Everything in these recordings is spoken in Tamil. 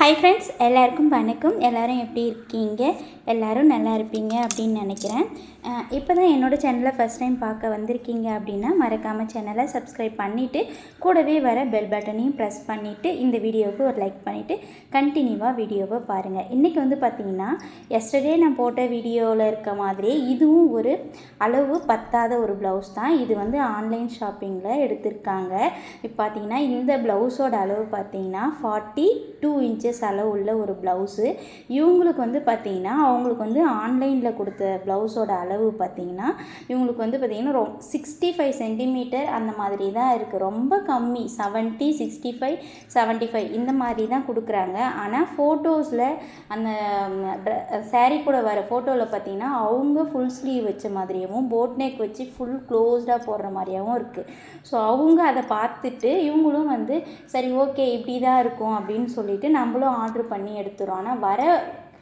ஹாய் ஃப்ரெண்ட்ஸ் எல்லாருக்கும் வணக்கம். எல்லாரும் எப்படி இருக்கீங்க? எல்லோரும் நல்லா இருப்பீங்க அப்படின்னு நினைக்கிறேன். இப்போ தான் என்னோடய சேனலை ஃபஸ்ட் டைம் பார்க்க வந்திருக்கீங்க அப்படின்னா மறக்காமல் சேனலை சப்ஸ்கிரைப் பண்ணிவிட்டு கூடவே வர பெல் பட்டனையும் ப்ரெஸ் பண்ணிவிட்டு இந்த வீடியோவுக்கு ஒரு லைக் பண்ணிவிட்டு கண்டினியூவாக வீடியோவை பாருங்கள் இன்றைக்கி வந்து பார்த்தீங்கன்னா எஸ்டர்டே நான் போட்ட வீடியோவில் இருக்க மாதிரியே இதுவும் ஒரு அளவு பத்தாத ஒரு ப்ளவுஸ் தான். இது வந்து ஆன்லைன் ஷாப்பிங்கில் எடுத்திருக்காங்க. இப்போ பார்த்தீங்கன்னா இந்த ப்ளவுஸோட அளவு பார்த்தீங்கன்னா ஃபார்ட்டி டூ இன்ச் இன்ச்சஸ் அளவு உள்ள ஒரு ப்ளவுஸு. இவங்களுக்கு வந்து பார்த்தீங்கன்னா அவங்களுக்கு வந்து ஆன்லைனில் கொடுத்த ப்ளவுஸோட அளவு பார்த்தீங்கன்னா இவங்களுக்கு வந்து பார்த்தீங்கன்னா ரொ சிக்ஸ்டி ஃபைவ் சென்டிமீட்டர் அந்த மாதிரி தான் இருக்குது ரொம்ப கம்மி. Seventy sixty five seventy five இந்த மாதிரி தான் கொடுக்குறாங்க. ஆனால் ஃபோட்டோஸில் அந்த சாரீ கூட வர ஃபோட்டோவில் பார்த்திங்கன்னா அவங்க ஃபுல் ஸ்லீவ் வச்ச மாதிரியாகவும் போட் நெக் வச்சு ஃபுல் க்ளோஸ்டாக போடுற மாதிரியாகவும் இருக்குது ஸோ அவங்க அதை பார்த்துட்டு இவங்களும் வந்து சரி ஓகே இப்படி தான் இருக்கும் அப்படின்னு சொல்லிட்டு நம்ம நம்மளும் ஆர்டர் பண்ணி எடுத்துகிறோம் ஆனால் வர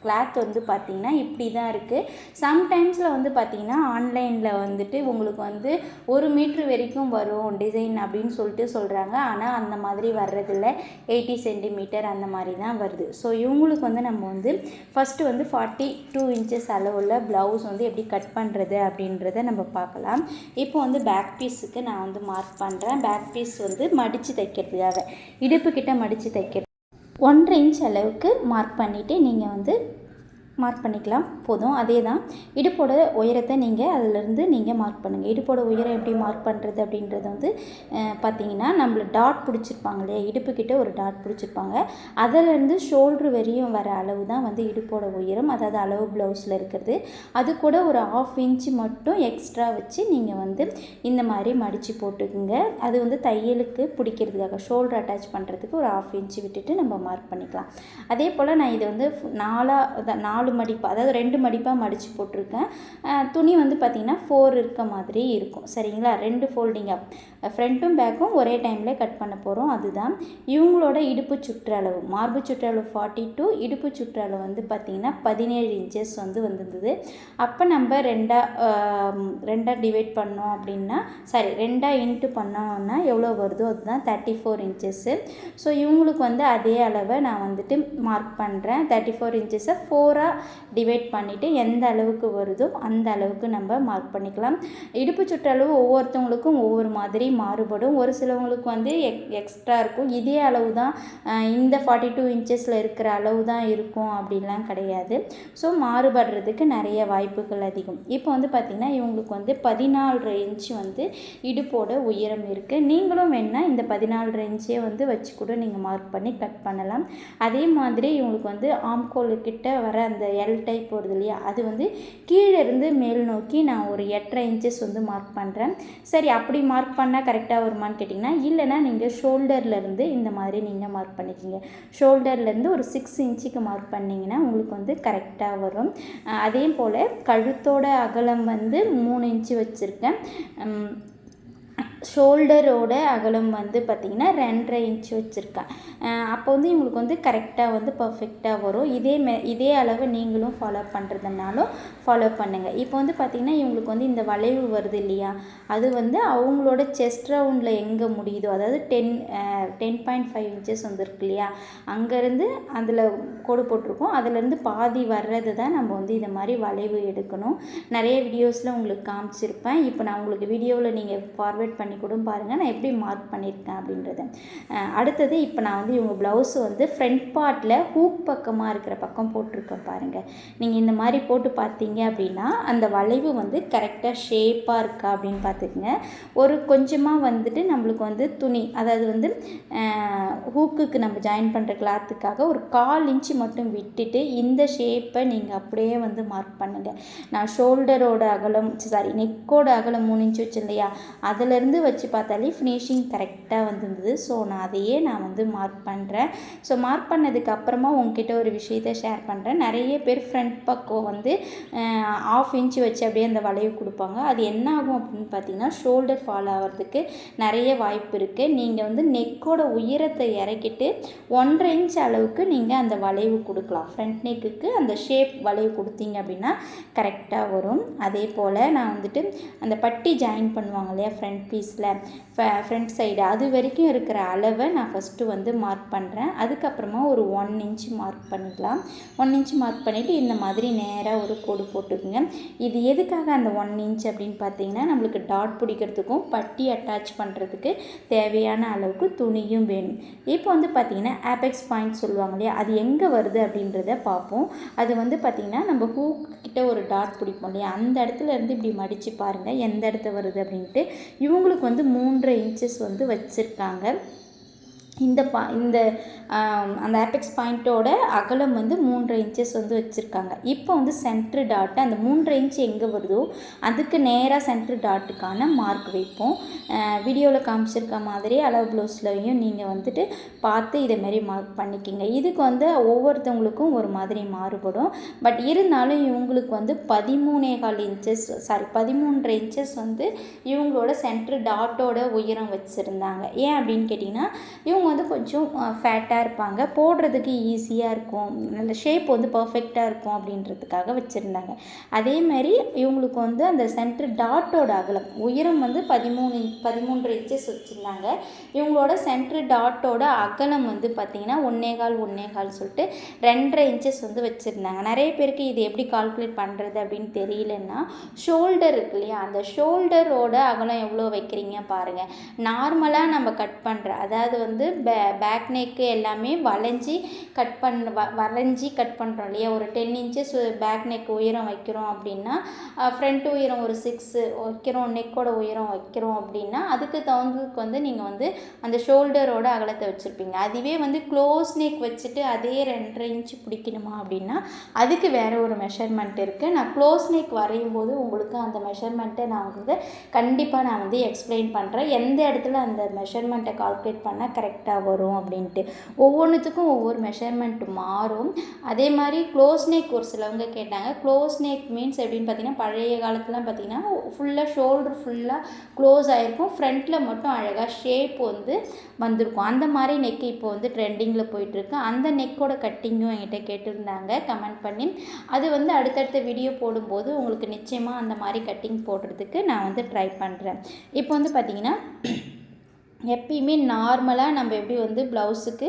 கிளாத் வந்து பார்த்திங்கன்னா இப்படி தான் இருக்குது சம்டைம்ஸில் வந்து பார்த்திங்கன்னா ஆன்லைனில் வந்துட்டு உங்களுக்கு வந்து ஒரு மீட்ரு வரைக்கும் வரும் டிசைன் அப்படின்னு சொல்லிட்டு சொல்கிறாங்க ஆனால் அந்த மாதிரி வர்றதில்ல. எயிட்டி சென்டிமீட்டர் அந்த மாதிரி தான் வருது. ஸோ இவங்களுக்கு வந்து நம்ம வந்து ஃபஸ்ட்டு வந்து ஃபார்ட்டி டூ இன்ச்சஸ் அளவுள்ள ப்ளவுஸ் வந்து எப்படி கட் பண்ணுறது அப்படின்றத நம்ம பார்க்கலாம். இப்போ வந்து பேக் பீஸுக்கு நான் வந்து மார்க் பண்ணுறேன் பேக் பீஸ் வந்து மடித்து தைக்கிறதுக்காக. இடுப்புக்கிட்ட மடித்து தைக்கிறது ஒன்றரை இன்ச் அளவுக்கு மார்க் பண்ணிவிட்டு நீங்கள் வந்து மார்க் பண்ணிக்கலாம். போதும். அதே தான் இடுப்போட உயரத்தை நீங்கள் அதிலிருந்து நீங்கள் மார்க் பண்ணுங்கள் இடுப்போட உயரம் எப்படி மார்க் பண்ணுறது அப்படின்றது வந்து பார்த்தீங்கன்னா நம்மளை டாட் பிடிச்சிருப்பாங்க இல்லையா? இடுப்புக்கிட்ட ஒரு டாட் பிடிச்சிருப்பாங்க. அதிலேருந்து ஷோல்ட்ரு வரையும் வர அளவு தான் வந்து இடுப்போட உயரம். அதாவது அளவு ப்ளவுஸில் இருக்கிறது. அது கூட ஒரு ஆஃப் இன்ச்சு மட்டும் எக்ஸ்ட்ரா வச்சு நீங்கள் வந்து இந்த மாதிரி மடித்து போட்டுக்குங்க. அது வந்து தையலுக்கு பிடிக்கிறதுக்காக ஷோல்டர் அட்டாச் பண்ணுறதுக்கு ஒரு ஆஃப் இன்ச்சு விட்டுட்டு நம்ம மார்க் பண்ணிக்கலாம். அதே போல் நான் இதை வந்து நாலாக நாலு நாலு மடிப்பாக அதாவது ரெண்டு மடிப்பாக மடித்து போட்டிருக்கேன். துணி வந்து பார்த்திங்கன்னா ஃபோர் இருக்க மாதிரி இருக்கும். சரிங்களா? ரெண்டு ஃபோல்டிங்காக ஃப்ரண்ட்டும் பேக்கும் ஒரே டைமில் கட் பண்ண போகிறோம் அதுதான். இவங்களோட இடுப்பு சுற்றளவு மார்பு சுற்றளவு ஃபார்ட்டி டூ இடுப்பு சுற்றளவு வந்து பார்த்திங்கன்னா பதினேழு இன்ச்சஸ் வந்து வந்திருந்தது. அப்போ நம்ம ரெண்டாக ரெண்டாக டிவைட் பண்ணோம் அப்படின்னா சாரி ரெண்டாக இன்ட்டு பண்ணோம்னா எவ்வளோ வருதோ அதுதான் தேர்ட்டி ஃபோர் இன்ச்சஸ்ஸு ஸோ இவங்களுக்கு வந்து அதே அளவை நான் வந்துட்டு மார்க் பண்ணுறேன் தேர்ட்டி ஃபோர் இன்ச்சஸை ஃபோராக டிவைட் பண்ணிவிட்டு எந்த அளவுக்கு வருதோ அந்த அளவுக்கு நம்ம மார்க் பண்ணிக்கலாம். இடுப்பு சுற்றளவு ஒவ்வொருத்தவங்களுக்கும் ஒவ்வொரு மாதிரி மாறுபடும். ஒரு சிலவங்களுக்கு வந்து எக் எக்ஸ்ட்ரா இருக்கும். இதே அளவு தான் இந்த ஃபார்ட்டி டூ இன்ச்சஸில் இருக்கிற அளவு தான் இருக்கும் அப்படின்லாம் கிடையாது. ஸோ மாறுபடுறதுக்கு நிறைய வாய்ப்புகள் அதிகம். இப்போ வந்து பார்த்திங்கன்னா இவங்களுக்கு வந்து பதினாலு இன்ச் வந்து இடுப்போட உயரம் இருக்குது நீங்களும் வேணால் இந்த பதினாலு இன்ச்சே வந்து வச்சு கூட நீங்கள் மார்க் பண்ணி கட் பண்ணலாம். அதே மாதிரி இவங்களுக்கு வந்து ஆம்கோல் கிட்ட வர அந்த எல் டைப் வருது இல்லையா? அது வந்து கீழே இருந்து மேல் நோக்கி நான் ஒரு எட்டரை இன்ச்சஸ் வந்து மார்க் பண்ணுறேன் சரி அப்படி மார்க் பண்ணால் கரெக்டாக வருமானு கேட்டிங்கன்னா இல்லைனா நீங்கள் ஷோல்டர்லேருந்து இந்த மாதிரி நீங்கள் மார்க் பண்ணிக்கிங்க. ஷோல்டர்லேருந்து ஒரு சிக்ஸ் இன்ச்சுக்கு மார்க் பண்ணிங்கன்னா உங்களுக்கு வந்து கரெக்டாக வரும். அதே போல் கழுத்தோட அகலம் வந்து மூணு இன்ச்சு வச்சுருக்கேன். ஷோல்டரோட அகலம் வந்து பார்த்திங்கன்னா ரெண்டரை இன்ச் வச்சுருக்கேன் அப்போ வந்து இவங்களுக்கு வந்து கரெக்டாக வந்து பர்ஃபெக்டாக வரும். இதே மே இதே அளவு நீங்களும் ஃபாலோ பண்ணுறதுனாலும் ஃபாலோ பண்ணுங்கள் இப்போ வந்து பார்த்திங்கன்னா இவங்களுக்கு வந்து இந்த வளைவு வருது இல்லையா? அது வந்து அவங்களோட செஸ்ட் ரவுண்டில் எங்கே முடியுதோ அதாவது ten ten point five inches வந்துருக்கு இல்லையா? அங்கேருந்து அதில் கோடு போட்டிருக்கோம். அதுலேருந்து பாதி வர்றது தான் நம்ம வந்து இந்த மாதிரி வளைவு எடுக்கணும். நிறைய வீடியோஸில் உங்களுக்கு காமிச்சிருப்பேன். இப்போ நான் உங்களுக்கு வீடியோவில் நீங்கள் ஃபார்வேர்ட் பண்ணி கூட பாருங்கள் நான் எப்படி மார்க் பண்ணியிருக்கேன் அப்படின்றத. அடுத்தது இப்போ நான் வந்து இவங்க ப்ளவுஸ் வந்து ஃப்ரண்ட் பார்ட்டில் ஹூக் பக்கமாக இருக்கிற பக்கம் போட்டிருக்கேன் பாருங்கள் நீங்கள் இந்த மாதிரி போட்டு பார்த்தீங்க அப்படின்னா அந்த வளைவு வந்து கரெக்டாக ஷேப்பாக இருக்கா அப்படின்னு பார்த்துக்குங்க. ஒரு கொஞ்சமாக வந்துட்டு நம்மளுக்கு வந்து துணி அதாவது வந்து ஹூக்குக்கு நம்ம ஜாயின் பண்ணுற கிளாத்துக்காக ஒரு கால் இன்ச்சு மட்டும் விட்டுட்டு இந்த ஷேப்பை நீங்கள் அப்படியே வந்து மார்க் பண்ணுங்கள் நான் ஷோல்டரோட அகலம் சாரி நெக்கோட அகலம் மூணு இன்ச்சு வச்சு இல்லையா அதிலேருந்து வச்சு பார்த்தாலே ஃபினிஷிங் கரெக்டாக வந்துருந்தது. ஸோ நான் அதையே நான் வந்து மார்க் பண்ணுறேன் ஸோ மார்க் பண்ணதுக்கு அப்புறமா உங்ககிட்ட ஒரு விஷயத்தை ஷேர் பண்ணுறேன் நிறைய பேர் ஃப்ரண்ட் பக்கம் வந்து ஆஃப் இன்ச் வச்சு அப்படியே அந்த வளைவு கொடுப்பாங்க. அது என்ன ஆகும் அப்படின்னு பார்த்தீங்கன்னா ஷோல்டர் ஃபால் ஆகிறதுக்கு நிறைய வாய்ப்பு இருக்குது நீங்கள் வந்து நெக்கோட உயரத்தை இறக்கிட்டு ஒன்றரை இன்ச் அளவுக்கு நீங்கள் அந்த வளைவு கொடுக்கலாம். ஃப்ரண்ட் நெக்குக்கு அந்த ஷேப் வளைவு கொடுத்தீங்க அப்படின்னா கரெக்டாக வரும். அதே போல் நான் வந்துட்டு அந்த பட்டி ஜாயின் பண்ணுவாங்க இல்லையா ஃப்ரண்ட் பீஸில் ஃப்ரண்ட் சைடு அது வரைக்கும் இருக்கிற அளவை நான் ஃபஸ்ட்டு வந்து மார்க் பண்ணுறேன் அதுக்கப்புறமா ஒரு ஒன் இன்ச் மார்க் பண்ணிக்கலாம். ஒன் இன்ச் மார்க் பண்ணிவிட்டு இந்த மாதிரி நேராக ஒரு கோடு போட்டுக்குங்க. இது எதுக்காக அந்த ஒன் இன்ச் அப்படின்னு பார்த்தீங்கன்னா நம்மளுக்கு டாட் பிடிக்கிறதுக்கும் பட்டி அட்டாச் பண்ணுறதுக்கு தேவையான அளவுக்கு துணியும் வேணும். இப்போ வந்து பார்த்திங்கன்னா ஆபெக்ஸ் பாயிண்ட் சொல்லுவாங்க இல்லையா? அது எங்கே வருது அப்படின்றத பார்ப்போம். அது வந்து பார்த்திங்கன்னா நம்ம ஹூ கிட்ட ஒரு டாட் பிடிப்போம் இல்லையா? அந்த இடத்துல இருந்து இப்படி மடித்து பாருங்கள் எந்த இடத்துல வருது அப்படின்ட்டு. இவங்களுக்கு வந்து மூன்றரை இன்ச்சஸ் வந்து வச்சுருக்காங்க. இந்த பா இந்த அந்த ஆபெக்ஸ் பாயிண்ட்டோட அகலம் வந்து மூன்றரை இன்ச்சஸ் வந்து வச்சுருக்காங்க. இப்போ வந்து சென்ட்ரு டாட்டு அந்த மூன்றரை இன்ச் எங்கே வருதோ அதுக்கு நேராக சென்ட்ரு டாட்டுக்கான மார்க் வைப்போம். வீடியோவில் காமிச்சிருக்க மாதிரி அளவு ப்ளவுஸ்லையும் நீங்கள் வந்துட்டு பார்த்து இதேமாரி மார்க் பண்ணிக்கிங்க. இதுக்கு வந்து ஒவ்வொருத்தவங்களுக்கும் ஒரு மாதிரி மாறுபடும். பட் இருந்தாலும் இவங்களுக்கு வந்து பதிமூணே கால் இன்ச்சஸ் சாரி பதிமூன்றரை இன்ச்சஸ் வந்து இவங்களோட சென்ட்ரு டாட்டோட உயரம் வச்சுருந்தாங்க. ஏன் அப்படின்னு கேட்டிங்கன்னா இவங்க வந்து கொஞ்சம் ஃபேட்டாக இருப்பாங்க. போடுறதுக்கு ஈஸியாக இருக்கும். நல்ல ஷேப் வந்து பர்ஃபெக்டாக இருக்கும் அப்படின்றதுக்காக வச்சுருந்தாங்க. அதே மாதிரி இவங்களுக்கு வந்து அந்த சென்ட்ரு டாட்டோட அகலம் உயரம் வந்து பதிமூணு பதிமூன்று இன்ச்சஸ் வச்சுருந்தாங்க. இவங்களோட சென்ட்ரு டாட்டோட அகலம் வந்து பார்த்திங்கன்னா ஒன்னேகால் ஒன்னேகால் ஒன்னே கால் சொல்லிட்டு ரெண்டரை இன்ச்சஸ் வந்து வச்சுருந்தாங்க. நிறைய பேருக்கு இது எப்படி கால்குலேட் பண்ணுறது அப்படின்னு தெரியலன்னா ஷோல்டர் இருக்கு இல்லையா? அந்த ஷோல்டரோட அகலம் எவ்வளோ வைக்கிறீங்க பாருங்கள் நார்மலாக நம்ம கட் பண்ணுற அதாவது வந்து பே பேக் நெக்கு எல்லாமே வளைஞ்சி கட் பண்ண வ வளைஞ்சி கட் பண்ணுறோம் இல்லையா? ஒரு டென் இன்ச்சஸ் பேக் நெக் உயரம் வைக்கிறோம் அப்படின்னா ஃப்ரண்ட் உயரம் ஒரு சிக்ஸு வைக்கிறோம் நெக்கோட உயரம் வைக்கிறோம் அப்படின்னா அதுக்கு தகுந்ததுக்கு வந்து நீங்கள் வந்து அந்த ஷோல்டரோட அகலத்தை வச்சுருப்பீங்க. அதுவே வந்து க்ளோஸ் நெக் வச்சுட்டு அதே ரெண்டரை இன்ச்சு பிடிக்கணுமா அப்படின்னா அதுக்கு வேறு ஒரு மெஷர்மெண்ட் இருக்குது நான் க்ளோஸ் நெக் வரையும் போது உங்களுக்கு அந்த மெஷர்மெண்ட்டை நான் வந்து கண்டிப்பாக நான் வந்து எக்ஸ்பிளைன் பண்ணுறேன் எந்த இடத்துல அந்த மெஷர்மெண்ட்டை கால்குலேட் பண்ணால் கரெக்டாக வரும் அப்படின்ட்டு. ஒவ்வொன்றுத்துக்கும் ஒவ்வொரு மெஷர்மெண்ட் மாறும். அதே மாதிரி க்ளோஸ் நெக் ஒரு சிலவங்க கேட்டாங்க. க்ளோஸ் நெக் மீன்ஸ் எப்படின்னு பார்த்தீங்கன்னா பழைய காலத்துலாம் பார்த்தீங்கன்னா ஃபுல்லாக ஷோல்டர் ஃபுல்லாக க்ளோஸ் ஆகிருக்கும் ஃப்ரண்ட்டில் மட்டும் அழகாக ஷேப் வந்து வந்திருக்கும். அந்த மாதிரி நெக் இப்போ வந்து ட்ரெண்டிங்கில் போயிட்டுருக்கு. அந்த நெக்கோட கட்டிங்கும் என்கிட்ட கேட்டிருந்தாங்க. கமெண்ட் பண்ணி. அது வந்து அடுத்தடுத்த வீடியோ போடும்போது உங்களுக்கு நிச்சயமாக அந்த மாதிரி கட்டிங் போடுறதுக்கு நான் வந்து ட்ரை பண்ணுறேன் இப்போ வந்து பார்த்திங்கன்னா எப்பயுமே நார்மலாக நம்ம எப்படி வந்து ப்ளவுஸுக்கு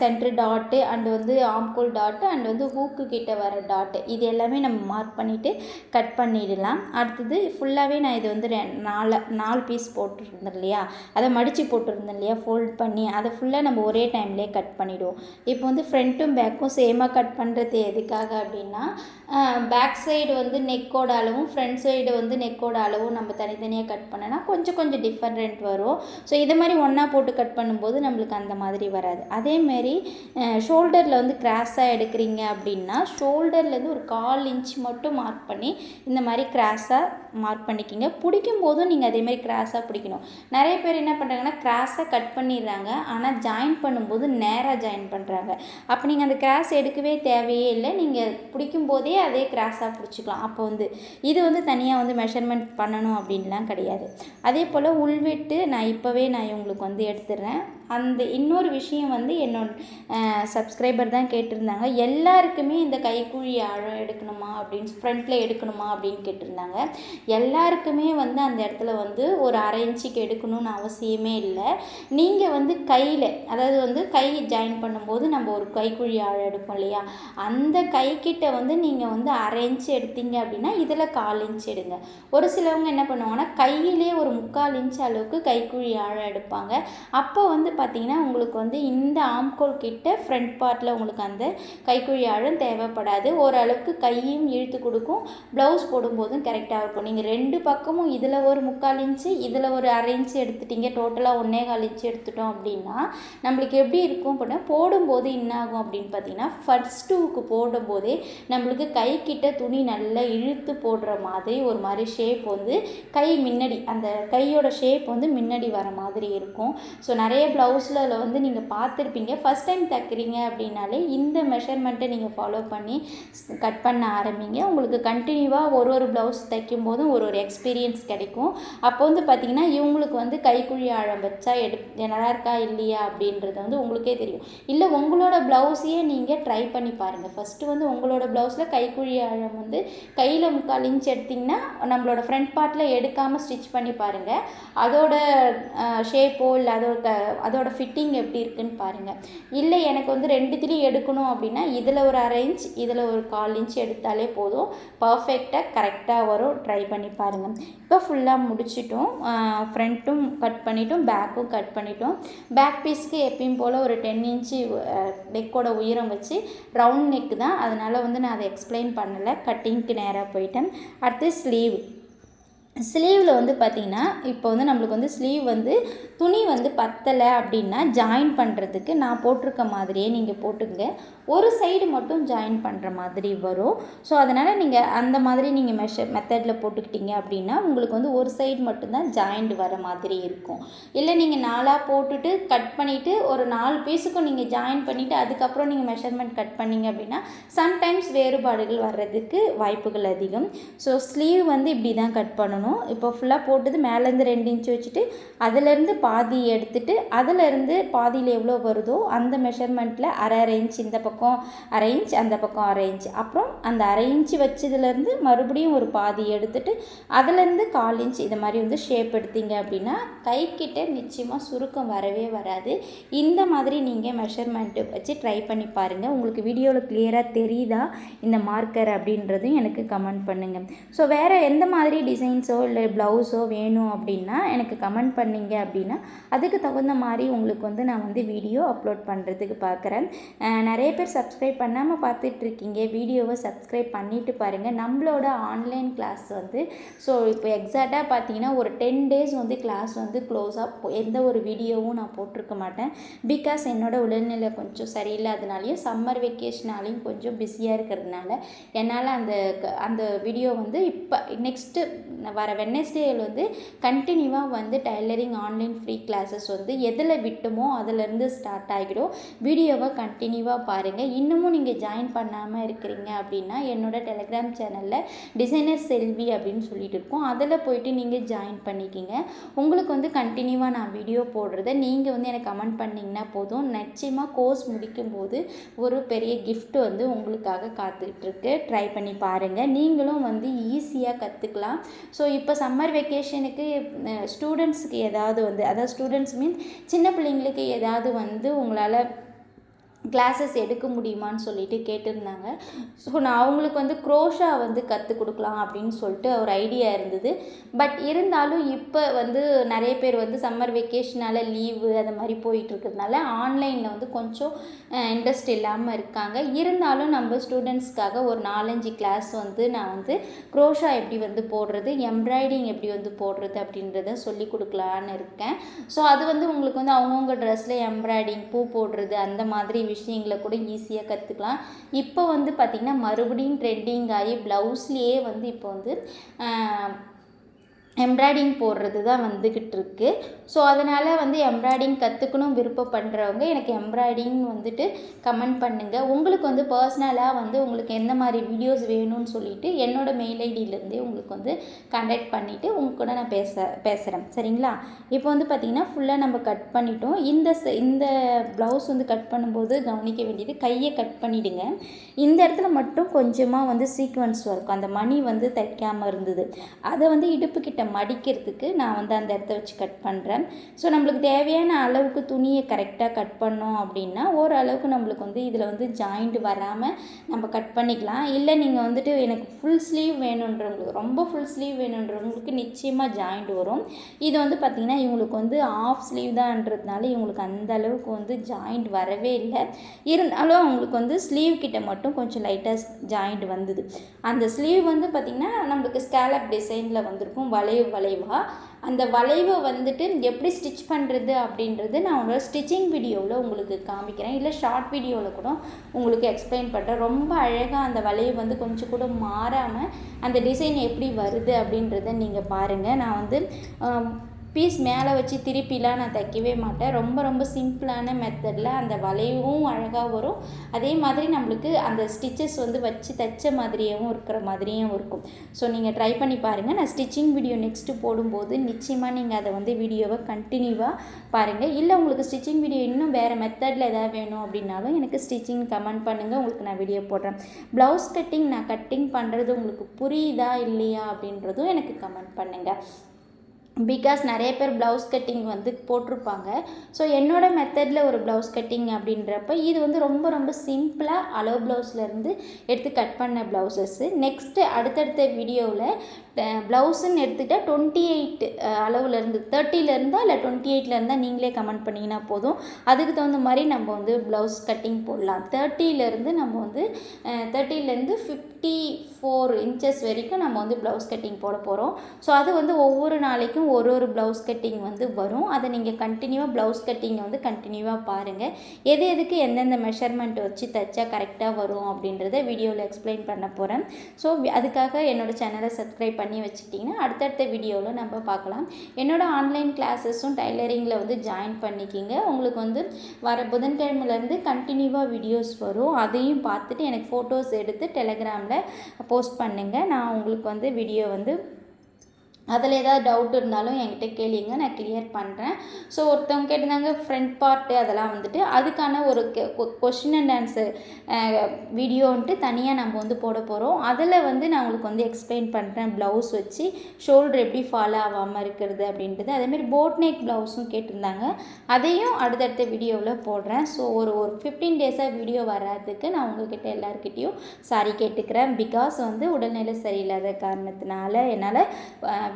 சென்ட்ரு டாட்டு அண்டு வந்து ஆம்கோல் டாட்டு அண்ட் வந்து ஹூக்கு கிட்டே வர டாட்டு இது எல்லாமே நம்ம மார்க் பண்ணிவிட்டு கட் பண்ணிடலாம். அடுத்தது ஃபுல்லாகவே நான் இது வந்து நாலு நாலு பீஸ் போட்டுருந்தேன் இல்லையா? அதை மடித்து போட்டுருந்தேன் இல்லையா? ஃபோல்ட் பண்ணி அதை ஃபுல்லாக நம்ம ஒரே டைம்லேயே கட் பண்ணிவிடுவோம் இப்போ வந்து ஃப்ரண்ட்டும் பேக்கும் சேமாக கட் பண்ணுறது எதுக்காக அப்படின்னா பேக் சைடு வந்து நெக்கோட அளவும் ஃப்ரண்ட் சைடு வந்து நெக்கோட அளவும் நம்ம தனித்தனியாக கட் பண்ணனா கொஞ்சம் கொஞ்சம் டிஃப்ரெண்ட் வரும். ஸோ இதை மாதிரி ஒன்றா போட்டு கட் பண்ணும்போது நம்மளுக்கு அந்த மாதிரி வராது. அதேமாரி ஷோல்டரில் வந்து கிராஸாக எடுக்கிறீங்க அப்படின்னா ஷோல்டர்லேருந்து ஒரு கால் இன்ச் மட்டும் மார்க் பண்ணி இந்த மாதிரி கிராஸாக மார்க் பண்ணிக்கிங்க. பிடிக்கும் போதும் நீங்கள் அதேமாரி கிராஸாக பிடிக்கணும். நிறைய பேர் என்ன பண்ணுறாங்கன்னா கிராஸாக கட் பண்ணிடுறாங்க. ஆனால் ஜாயின் பண்ணும்போது நேராக ஜாயின் பண்ணுறாங்க அப்போ நீங்கள் அந்த கிராஸ் எடுக்கவே தேவையே இல்லை. நீங்கள் பிடிக்கும் போதே அதே கிராஸாக பிடிச்சிக்கலாம். அப்போ வந்து இது வந்து தனியாக வந்து மெஷர்மெண்ட் பண்ணணும் அப்படின்லாம் கிடையாது. அதே போல் உள்விட்டு நான் இப்போவே நான் இவங்களுக்கு வந்து எடுத்துடுறேன். அந்த இன்னொரு விஷயம் வந்து என்னோட சப்ஸ்கிரைபர் தான் கேட்டிருந்தாங்க. எல்லாருக்குமே இந்த கைக்குழி ஆழம் எடுக்கணுமா அப்படின்னு ஃப்ரண்ட்டில் எடுக்கணுமா அப்படின்னு கேட்டிருந்தாங்க. எல்லாருக்குமே வந்து அந்த இடத்துல வந்து ஒரு அரை இன்ச்சுக்கு எடுக்கணும்னு அவசியமே இல்லை. நீங்கள் வந்து கையில் அதாவது வந்து கை ஜாயின் பண்ணும்போது நம்ம ஒரு கைக்குழி ஆழம் எடுப்போம் இல்லையா? அந்த கைக்கிட்ட வந்து நீங்கள் வந்து அரை இன்ச்சு எடுத்தீங்க அப்படின்னா இதில் கால் இன்ச் எடுங்க. ஒரு சிலவங்க என்ன பண்ணுவாங்கன்னா கையிலே ஒரு முக்கால் இன்ச் அளவுக்கு கைக்குழி ஆழம் எடுப்பாங்க. அப்போ வந்து பார்த்தீங்கன்னா உங்களுக்கு வந்து இந்த ஆம்கோல் கிட்ட ஃப்ரண்ட் பார்ட்டில் உங்களுக்கு அந்த கைக்குழி ஆழம் தேவைப்படாது. ஓரளவுக்கு கையும் இழுத்து கொடுக்கும். ப்ளவுஸ் போடும்போதும் கரெக்டாக இருக்கும். நீங்கள் ரெண்டு பக்கமும் இதில் ஒரு முக்கால் இன்ச்சு இதில் ஒரு அரை இன்ச்சு எடுத்துட்டீங்க. டோட்டலாக ஒன்றே கால் இன்ச்சு எடுத்துட்டோம் அப்படின்னா நம்மளுக்கு எப்படி இருக்கும் அப்படின்னா போடும்போது என்ன ஆகும் அப்படின்னு பார்த்தீங்கன்னா ஃபர்ஸ்ட் டூவுக்கு போடும்போதே நம்மளுக்கு கை கிட்ட துணி நல்லா இழுத்து போடுற மாதிரி ஒரு மாதிரி ஷேப் வந்து கை முன்னாடி அந்த கையோட ஷேப் வந்து முன்னாடி வர மாதிரி இருக்கும். ஸோ நிறைய ப்ளவுஸ் ப்ளவுஸில் வந்து நீங்கள் பார்த்துருப்பீங்க. ஃபஸ்ட் டைம் தைக்கிறீங்க அப்படின்னாலே இந்த மெஷர்மெண்ட்டை நீங்கள் ஃபாலோ பண்ணி கட் பண்ண ஆரம்பிங்க. உங்களுக்கு கண்டினியூவாக ஒரு ஒரு ப்ளவுஸ் தைக்கும் போதும் ஒரு ஒரு எக்ஸ்பீரியன்ஸ் கிடைக்கும். அப்போ வந்து பார்த்திங்கன்னா இவங்களுக்கு வந்து கைக்குழி ஆழம் வச்சா எடு நல்லா இருக்கா இல்லையா அப்படின்றது வந்து உங்களுக்கே தெரியும். இல்லை உங்களோட ப்ளவுஸையே நீங்கள் ட்ரை பண்ணி பாருங்கள் ஃபஸ்ட்டு வந்து உங்களோட ப்ளவுஸில் கைக்குழி ஆழம் வந்து கையில் முக்கால் இன்ச் எடுத்திங்கன்னா நம்மளோட ஃப்ரண்ட் பார்ட்டில் எடுக்காமல் ஸ்டிச் பண்ணி பாருங்கள் அதோட ஷேப்போ இல்லை அதோட அதோட ஃபிட்டிங் எப்படி இருக்குன்னு பாருங்கள் இல்லை எனக்கு வந்து ரெண்டுத்துலேயும் எடுக்கணும் அப்படின்னா இதில் ஒரு அரை இன்ச் இதில் ஒரு கால் இன்ச் எடுத்தாலே போதும். பர்ஃபெக்டாக கரெக்டாக வரும். ட்ரை பண்ணி பாருங்கள் இப்போ ஃபுல்லாக முடிச்சிட்டோம். ஃப்ரண்ட்டும் கட் பண்ணிட்டோம். பேக்கும் கட் பண்ணிட்டோம். பேக் பீஸ்க்கு எப்பயும் போல் ஒரு டென் இன்ச்சு நெக்கோட உயரம் வச்சு ரவுண்ட் நெக் தான். அதனால் வந்து நான் அதை எக்ஸ்பிளைன் பண்ணலை. கட்டிங்க்கு நேராக போயிட்டேன். அடுத்து ஸ்லீவ் ஸ்லீவில் வந்து பார்த்திங்கன்னா இப்போ வந்து நம்மளுக்கு வந்து ஸ்லீவ் வந்து துணி வந்து பத்தலை அப்படின்னா ஜாயின் பண்ணுறதுக்கு நான் போட்டிருக்க மாதிரியே நீங்கள் போட்டுக்கங்க. ஒரு சைடு மட்டும் ஜாயின் பண்ணுற மாதிரி வரும். ஸோ அதனால் நீங்கள் அந்த மாதிரி நீங்கள் மெஷர் மெத்தடில் போட்டுக்கிட்டீங்க அப்படின்னா உங்களுக்கு வந்து ஒரு சைடு மட்டும்தான் ஜாயிண்ட் வர மாதிரி இருக்கும். இல்லை நீங்கள் நாலாக போட்டுட்டு கட் பண்ணிவிட்டு ஒரு நாலு பீஸுக்கும் நீங்கள் ஜாயின் பண்ணிவிட்டு அதுக்கப்புறம் நீங்கள் மெஷர்மெண்ட் கட் பண்ணிங்க அப்படின்னா சம்டைம்ஸ் வேறுபாடுகள் வர்றதுக்கு வாய்ப்புகள் அதிகம். ஸோ ஸ்லீவ் வந்து இப்படி தான் கட் பண்ணணும். இப்போ ஃபுல்லாக போட்டது மேலேருந்து ரெண்டு இன்ச் வச்சுட்டு அதுலேருந்து பாதி எடுத்துட்டு அதிலேருந்து பாதியில் எவ்வளோ வருதோ அந்த மெஷர்மெண்ட்டில் அரை அரை இன்ச் இந்த பக்கம் அரை இன்ச் அந்த பக்கம் அரை இன்ச் அப்புறம் அந்த அரை இன்ச் வச்சதுலேருந்து மறுபடியும் ஒரு பாதி எடுத்துட்டு அதுலேருந்து கால் இன்ச் இது மாதிரி வந்து ஷேப் எடுத்தீங்க அப்படின்னா கைக்கிட்ட நிச்சயமாக சுருக்கம் வரவே வராது. இந்த மாதிரி நீங்கள் மெஷர்மெண்ட்டு வச்சு ட்ரை பண்ணி பாருங்கள் உங்களுக்கு வீடியோவில் கிளியராக தெரியுதா? இந்த மார்க்கர் அப்படின்றதும் எனக்கு கமெண்ட் பண்ணுங்கள் ஸோ வேறு எந்த மாதிரி டிசைன்ஸ் இல்லை ப்ளவுஸோ வேணும் அப்படின்னா எனக்கு கமெண்ட் பண்ணிங்க அப்படின்னா அதுக்கு தகுந்த மாதிரி உங்களுக்கு வந்து நான் வந்து வீடியோ அப்லோட் பண்ணுறதுக்கு பார்க்குறேன் நிறைய பேர் சப்ஸ்கிரைப் பண்ணாமல் பார்த்துட்ருக்கீங்க. வீடியோவை சப்ஸ்கிரைப் பண்ணிவிட்டு பாருங்கள் நம்மளோட ஆன்லைன் கிளாஸ் வந்து ஸோ இப்போ எக்ஸாக்டாக பார்த்தீங்கன்னா ஒரு டென் டேஸ் வந்து கிளாஸ் வந்து க்ளோஸாக எந்த ஒரு வீடியோவும் நான் போட்டிருக்க மாட்டேன். பிகாஸ் என்னோட உடல்நிலை கொஞ்சம் சரியில்லாதனாலையும் சம்மர் வெக்கேஷனாலையும் கொஞ்சம் பிஸியாக இருக்கிறதுனால என்னால் அந்த அந்த வீடியோ வந்து இப்போ நெக்ஸ்ட்டு வர வெனஸ்டேயில் வந்து கண்டினியூவாக வந்து டைலரிங் ஆன்லைன் ஃப்ரீ கிளாஸஸ் வந்து எதில் விட்டுமோ அதிலேருந்து ஸ்டார்ட் ஆகிடும். வீடியோவை கண்டினியூவாக பாருங்கள் இன்னமும் நீங்கள் ஜாயின் பண்ணாமல் இருக்கிறீங்க அப்படின்னா என்னோடய டெலிகிராம் சேனலில் டிசைனர் செல்வி அப்படின்னு சொல்லிட்டு இருக்கோம். அதில் போயிட்டு நீங்கள் ஜாயின் பண்ணிக்கிங்க. உங்களுக்கு வந்து கண்டினியூவாக நான் வீடியோ போடுறத நீங்கள் வந்து எனக்கு கமெண்ட் பண்ணிங்கன்னா போதும். நிச்சயமாக கோர்ஸ் முடிக்கும்போது ஒரு பெரிய கிஃப்ட் வந்து உங்களுக்காக காத்துட்ருக்கு ட்ரை பண்ணி பாருங்கள் நீங்களும் வந்து ஈஸியாக கற்றுக்கலாம் ஸோ இப்போ சம்மர் வெக்கேஷனுக்கு ஸ்டூடெண்ட்ஸுக்கு ஏதாவது வந்து அதாவது ஸ்டூடெண்ட்ஸ் மீன்ஸ் சின்ன பிள்ளைங்களுக்கு ஏதாவது வந்து உங்களால் கிளாஸஸ் எடுக்க முடியுமான்னு சொல்லிட்டு கேட்டிருந்தாங்க. ஸோ நான் அவங்களுக்கு வந்து க்ரோஷா வந்து கற்றுக் கொடுக்கலாம் அப்படின்னு சொல்லிட்டு ஒரு ஐடியா இருந்தது. பட் இருந்தாலும் இப்போ வந்து நிறைய பேர் வந்து சம்மர் வெக்கேஷனால் லீவு அது மாதிரி போயிட்டுருக்கிறதுனால ஆன்லைனில் வந்து கொஞ்சம் இன்ட்ரெஸ்ட் இல்லாமல் இருக்காங்க. இருந்தாலும் நம்ம ஸ்டூடெண்ட்ஸ்க்காக ஒரு நாலஞ்சு கிளாஸ் வந்து நான் வந்து க்ரோஷா எப்படி வந்து போடுறது எம்ப்ராய்டிங் எப்படி வந்து போடுறது அப்படின்றத சொல்லி கொடுக்கலான்னு இருக்கேன். ஸோ அது வந்து உங்களுக்கு வந்து அவங்கவுங்க ட்ரெஸ்ஸில் எம்ப்ராய்டிங் பூ போடுறது அந்த மாதிரி விஷயங்களை கூட ஈஸியாக கற்றுக்கலாம் இப்போ வந்து பார்த்திங்கன்னா மறுபடியும் ட்ரெண்டிங் ஆகி ப்ளவுஸ்லேயே வந்து இப்போ வந்து எம்ப்ராய்டிங் போடுறது தான் வந்துக்கிட்டு இருக்கு. ஸோ அதனால் வந்து எம்ப்ராய்டிங் கற்றுக்கணும் விருப்பப்படுறவங்க எனக்கு எம்ப்ராய்டிங் வந்துட்டு கமெண்ட் பண்ணுங்கள் உங்களுக்கு வந்து பர்சனலாக வந்து உங்களுக்கு எந்த மாதிரி வீடியோஸ் வேணும்னு சொல்லிட்டு என்னோடய மெயில் ஐடியிலேருந்தே உங்களுக்கு வந்து கான்டாக்ட் பண்ணிவிட்டு உங்க கூட நான் பேச பேசுகிறேன் சரிங்களா? இப்போ வந்து பார்த்திங்கன்னா ஃபுல்லாக நம்ம கட் பண்ணிட்டோம். இந்த ச- இந்த ப்ளவுஸ் வந்து கட் பண்ணும்போது கவனிக்க வேண்டியது கையை கட் பண்ணிவிடுங்க இந்த இடத்துல மட்டும் கொஞ்சமாக வந்து சீக்வன்ஸ் இருக்கும் அந்த மணி வந்து தைக்காமல் இருந்தது. அதை வந்து இடுப்புக்கிட்ட கிட்ட மடிக்கிறதுக்கு நான் வந்து அந்த இடத்த வச்சு கட் பண்ணுறேன் ஸோ நம்மளுக்கு தேவையான அளவுக்கு துணியை கரெக்டாக கட் பண்ணோம் அப்படின்னா ஓரளவுக்கு நம்மளுக்கு வந்து இதில் வந்து ஜாயிண்ட் வராமல் நம்ம கட் பண்ணிக்கலாம். இல்லை நீங்கள் வந்துட்டு எனக்கு ஃபுல் ஸ்லீவ் வேணுன்றவங்களுக்கு ரொம்ப ஃபுல் ஸ்லீவ் வேணுன்றவங்களுக்கு நிச்சயமாக ஜாயிண்ட் வரும். இது வந்து பார்த்திங்கன்னா இவங்களுக்கு வந்து ஆஃப் ஸ்லீவ் தான்றதுனால இவங்களுக்கு அந்த அளவுக்கு வந்து ஜாயிண்ட் வரவே இல்லை. இருந்தாலும் அவங்களுக்கு வந்து ஸ்லீவ் கிட்ட மட்டும் கொஞ்சம் லைட்டாக ஜாயிண்ட் வந்தது. அந்த ஸ்லீவ் வந்து பார்த்திங்கன்னா நம்மளுக்கு ஸ்கேலப் டிசைனில் வந்திருக்கும். வளைவு வளைவாக அந்த வளைவை வந்துட்டு எப்படி ஸ்டிச் பண்ணுறது அப்படின்றது நான் உங்களோட ஸ்டிச்சிங் வீடியோவில் உங்களுக்கு காமிக்கிறேன். இல்லை ஷார்ட் வீடியோவில் கூட உங்களுக்கு எக்ஸ்பிளைன் பண்ணுறேன் ரொம்ப அழகாக அந்த வளைவு வந்து கொஞ்சம் கூட மாறாமல் அந்த டிசைன் எப்படி வருது அப்படின்றத நீங்கள் பாருங்கள் நான் வந்து பீஸ் மேலே வச்சு திருப்பிலாம் நான் தைக்கவே மாட்டேன். ரொம்ப ரொம்ப சிம்பிளான மெத்தடில் அந்த வளைவும் அழகாக வரும். அதே மாதிரி நம்மளுக்கு அந்த ஸ்டிச்சஸ் வந்து வச்சு தைச்ச மாதிரியும் இருக்கிற மாதிரியும் இருக்கும். ஸோ நீங்கள் ட்ரை பண்ணி பாருங்கள் நான் ஸ்டிச்சிங் வீடியோ நெக்ஸ்ட்டு போடும்போது நிச்சயமாக நீங்கள் அதை வந்து வீடியோவை கண்டினியூவாக பாருங்கள் இல்லை உங்களுக்கு ஸ்டிச்சிங் வீடியோ இன்னும் வேறு மெத்தடில் எதாவது வேணும் அப்படின்னாலும் எனக்கு ஸ்டிச்சிங் கமெண்ட் பண்ணுங்கள் உங்களுக்கு நான் வீடியோ போடுறேன். ப்ளவுஸ் கட்டிங் நான் கட்டிங் பண்ணுறது உங்களுக்கு புரியுதா இல்லையா அப்படின்றதும் எனக்கு கமெண்ட் பண்ணுங்கள் பிகாஸ் நிறைய பேர் ப்ளவுஸ் கட்டிங் வந்து போட்டிருப்பாங்க. ஸோ என்னோடய மெத்தடில் ஒரு ப்ளவுஸ் கட்டிங் அப்படின்றப்ப இது வந்து ரொம்ப ரொம்ப சிம்பிளாக அளவு ப்ளவுஸ்லேருந்து எடுத்து கட் பண்ண ப்ளவுசஸ்ஸு நெக்ஸ்ட்டு அடுத்தடுத்த வீடியோவில் ப்ளவுஸுன்னு எடுத்துக்கிட்டால் டுவெண்ட்டி எயிட் அளவுலேருந்து தேர்ட்டிலேருந்தா இல்லை டுவெண்ட்டி எயிட்லேருந்தா நீங்களே கமெண்ட் பண்ணிங்கன்னா போதும். அதுக்கு தகுந்த மாதிரி நம்ம வந்து ப்ளவுஸ் கட்டிங் போடலாம். தேர்ட்டிலேருந்து நம்ம வந்து தேர்ட்டிலேருந்து ஃபிஃப்டி ஃபோர் இன்ச்சஸ் வரைக்கும் நம்ம வந்து ப்ளவுஸ் கட்டிங் போட போகிறோம் ஸோ அது வந்து ஒவ்வொரு நாளைக்கும் ஒரு ஒரு ப்ளவுஸ் கட்டிங் வந்து வரும். அதை நீங்கள் கண்டினியூவாக ப்ளவுஸ் கட்டிங்கை வந்து கண்டினியூவாக பாருங்கள் எது எதுக்கு எந்தெந்த மெஷர்மெண்ட் வச்சு தைச்சா கரெக்டாக வரும் அப்படின்றத வீடியோவில் எக்ஸ்பிளைன் பண்ண போகிறேன் ஸோ அதுக்காக என்னோடய சேனலை சப்ஸ்கிரைப் பண்ணி வச்சுட்டிங்கன்னா அடுத்தடுத்த வீடியோவில் நம்ம பார்க்கலாம். என்னோடய ஆன்லைன் கிளாஸஸும் டைலரிங்கில் வந்து ஜாயின் பண்ணிக்கிங்க. உங்களுக்கு வந்து வர புதன்கிழமையிலேருந்து கண்டினியூவாக வீடியோஸ் வரும். அதையும் பார்த்துட்டு எனக்கு ஃபோட்டோஸ் எடுத்து டெலகிராமில் போஸ்ட் பண்ணுங்கள் நான் உங்களுக்கு வந்து வீடியோ வந்து அதில் ஏதாவது டவுட் இருந்தாலும் என்கிட்ட கேளுங்க நான் கிளியர் பண்ணுறேன் ஸோ ஒருத்தவங்க கேட்டிருந்தாங்க ஃப்ரண்ட் பார்ட்டு அதெல்லாம் வந்துட்டு அதுக்கான ஒரு கொஷின் அண்ட் ஆன்சர் வீடியோன்ட்டு தனியாக நம்ம வந்து போட போகிறோம் அதில் வந்து நான் உங்களுக்கு வந்து எக்ஸ்பிளைன் பண்ணுறேன் ப்ளவுஸ் வச்சு ஷோல்டர் எப்படி ஃபாலோ ஆகாமல் இருக்கிறது அப்படின்றது. அதேமாதிரி போட் நெக் ப்ளவுஸும் கேட்டிருந்தாங்க. அதையும் அடுத்தடுத்த வீடியோவில் போடுறேன். ஸோ ஒரு ஒரு ஃபிஃப்டீன் டேஸாக வீடியோ வராதுக்கு நான் உங்ககிட்ட எல்லாருக்கிட்டேயும் சாரி கேட்டுக்கிறேன். பிகாஸ் வந்து உடல்நிலை சரியில்லாத காரணத்தினால என்னால்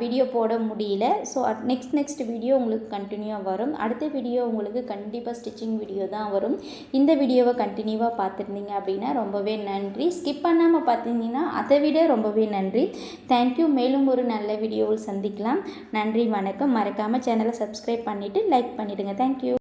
வீடியோ போட முடியல. ஸோ நெக்ஸ்ட் நெக்ஸ்ட் வீடியோ உங்களுக்கு கண்டினியூவாக வரும். அடுத்த வீடியோ உங்களுக்கு கண்டிப்பாக ஸ்டிச்சிங் வீடியோ தான் வரும். இந்த வீடியோவை கண்டினியூவாக பார்த்துருந்தீங்க அப்படின்னா ரொம்பவே நன்றி. ஸ்கிப் பண்ணாமல் பார்த்தீங்கன்னா அதை விட ரொம்பவே நன்றி. தேங்க்யூ மேலும் ஒரு நல்ல வீடியோவில் சந்திக்கலாம். நன்றி வணக்கம். மறக்காமல் சேனலை சப்ஸ்கிரைப் பண்ணிவிட்டு லைக் பண்ணிவிடுங்க தேங்க்யூ